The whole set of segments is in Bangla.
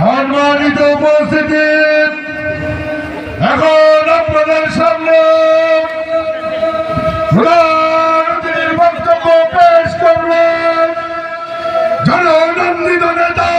সম্মানিত উপস্থিতি। এখন আপনাদের সামনে বক্তব্য পেশ করবেন জননন্দিত নেতা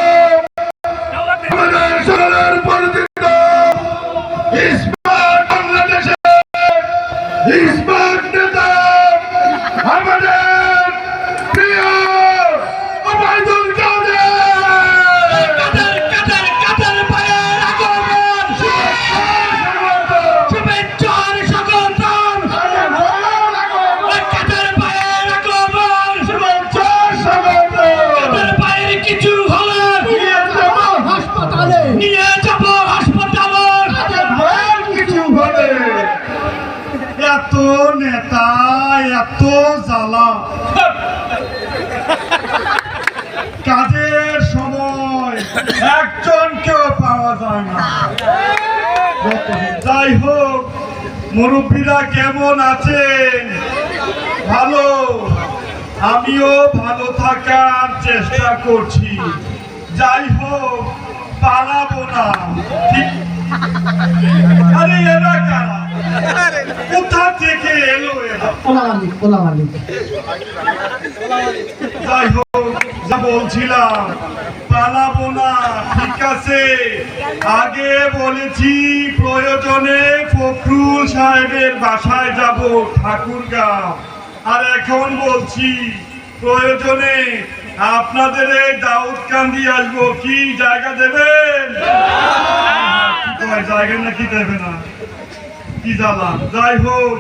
এত জ্বালা। কাজের সময় একজন কেউ পাওয়া যায় না। যাই হোক, মুরব্বীরা কেমন আছেন? ভালো? আমিও ভালো থাকার চেষ্টা করছি। যাই হোক, পালাবো না। ঠিক আরে এরা কারা কোথা থেকে এলো এরা ওলা মালিক ওলা মালিক। যাই হোক যা বলছিলাম পালাবো না ঠিক আছে? আগে বলেছি প্রয়োজনে ফখরুল সাহেবের বাসায় যাব ঠাকুরগাঁও আর এখন বলছি প্রয়োজনে আপনাদের এই দাউদ কান্দি আসব। কি জায়গা দেবেন? কয়, জায়গা নাকি দেবে না? কি জ্বালা। যাই হোক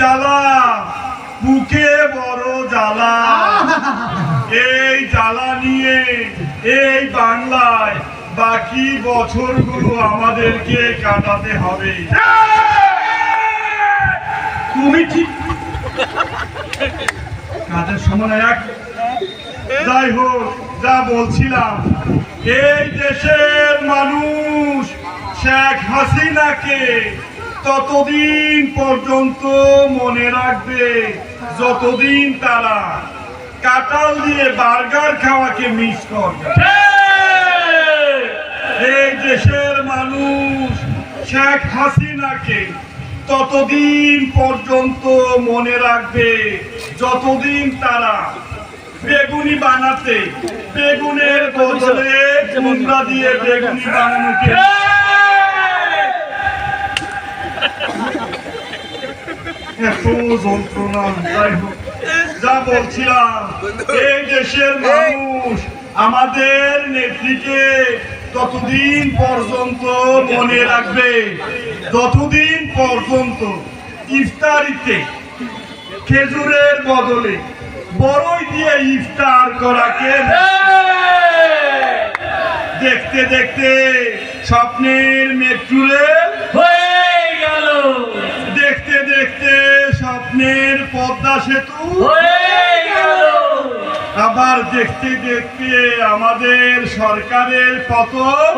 জ্বালা বুকে বড় জ্বালা। এই জ্বালা নিয়ে এই বাংলায় বাকি বছরগুলো আমাদেরকে কাটাতে হবে। তুমি ঠিক কাজের সময় এক যাই হোক যা বলছিলাম এই দেশের মানুষ শেখ হাসিনাকে ততদিন পর্যন্ত মনে রাখবে যতদিন তারা কাটাল দিয়ে বার্গার খাওয়াকে মিস করবে। এই দেশের মানুষ শেখ হাসিনাকে ততদিন পর্যন্ত মনে রাখবে যতদিন তারা বেগুনি বানাতে বেগুনের বদলে কুমড়া দিয়ে বেগুনি বানানোকে এত দেশের মানুষ আমাদের নেত্রীকে ততদিন পর্যন্ত মনে রাখবে, যতদিন পর্যন্ত ইফতারিতে খেজুরের বদলে বড়ই দিয়ে ইফতার করাকে দেখতে দেখতে স্বপ্নের মেট্রুরে হয়ে গেল। স্বপ্নের পদ্মা সেতু। আবার দেখতে দেখতে আমাদের সরকারের পতন।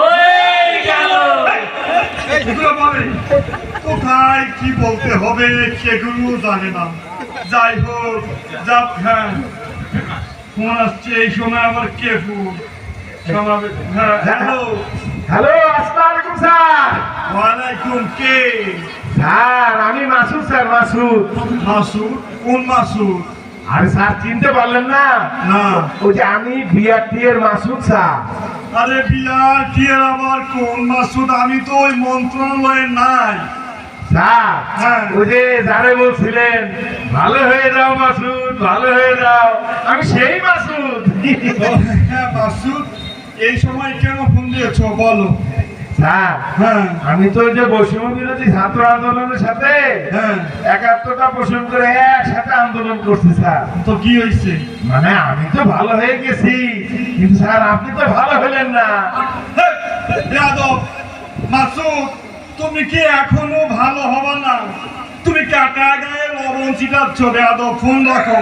গেল। এগুলো বলে কোথায় কি বলতে হবে সেগুলো জানে না। যাই হোক যা হ্যাঁ। ফোন আসছে এই সময় আবার কে ফোন? হ্যাঁ হ্যালো। হ্যালো আসসালামু আলাইকুম স্যার। ওয়ালাইকুম কে? স্যার আমি মাসুদ স্যার মাসুদ। মাসুদ? কোন মাসুদ? আরে স্যার চিনতে পারলেন না? না। ওই যে আমি বিআরটি এর মাসুদ স্যার। আরে বিয়ার কি এর আবার কোন মাসুদ? আমি তো ওই মন্ত্রণালয়ে নাই। স্যার হ্যাঁ। ওই যে যারে বলছিলেন ভালো হয়ে যাও মাসুদ ভালো হয়ে যাও। আমি সেই মাসুদ। হ্যাঁ মাসুদ এই সময় কেন ফোন দিয়েছ? বলো। স্যার হ্যাঁ। আমি তো যে বৈষম্য বিরোধী ছাত্র আন্দোলনের সাথে হ্যাঁ। একাত্তরটা পোষণ করে একসাথে আন্দোলন করছি স্যার। তো কি হয়েছে? মানে আমি তো ভালো হয়ে গেছি কিন্তু স্যার আপনি তো ভালো হলেন না। যাদব মাসুদ তুমি কি এখনও ভালো হবে না? তুমি কাটা গায়ে লবণ ছিটাচ্ছ বেয়াদব ফোন রাখো।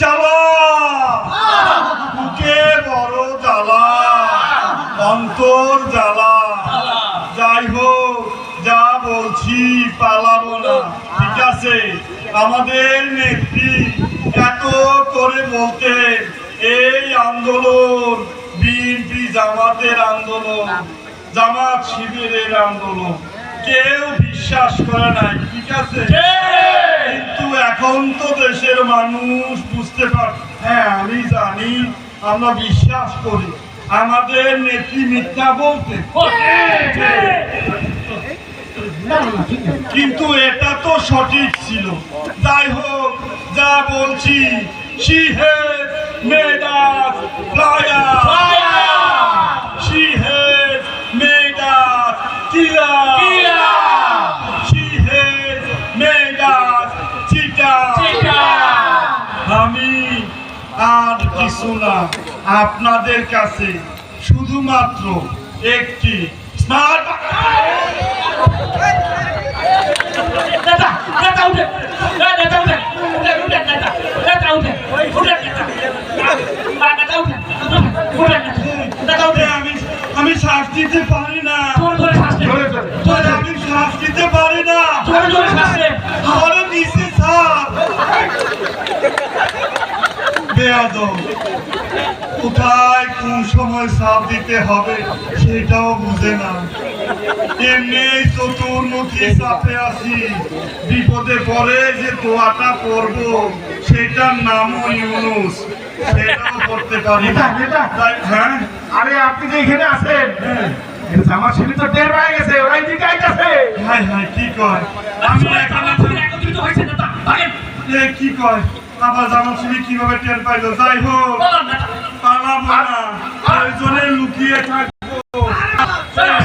জ্বালা! বুকে বড় জ্বালা। অন্তর জ্বালা। যাই হোক যা বলছি পালাবো না। ঠিক আছে? আমাদের নেত্রী এত করে বলতে এই আন্দোলন, বিএনপি জামাতের আন্দোলন, জামাত শিবিরের আন্দোলন। কেউ বিশ্বাস করে নাই, ঠিক আছে? কিন্তু এখন তো দেশের মানুষ বুঝতে পার হ্যাঁ আমি জানি, আমরা বিশ্বাস করি। আমাদের নেত্রী মিথ্যা বলতে। কিন্তু এটা তো সঠিক ছিল। যাই হোক, যা বলছি আমি আর কিছু না। আপনাদের কাছে শুধুমাত্র একটি স্মার্ট আমি আমি শ্বাস দিতে পারি না। আমি শ্বাস দিতে পারি না। জোরে জোরে শ্বাস নে কোথায় কোন সময় সাপ দিতে হবে সেটাও বুঝে না। এমনি চতুর্মুখী চাপে আছি বিপদে পরে যে দোয়াটা পড়ব সেটার নামও ইউনুস সেটাও করতে পারি হ্যাঁ? আরে আপনি যে এখানে আছেন এটা জামাত শিবির তো টের পেয়ে গেছে ওরাই দিকে আইতাছে হাই হাই কি কয়? আমি এখানে একত্রিত হয়েছে নেতা ভাগেন। কি কয়? আবার জামাত শিবির কীভাবে টের পাইলো? যাই হোক। পালাবো না প্রয়োজনে লুকিয়ে থাকব সেটা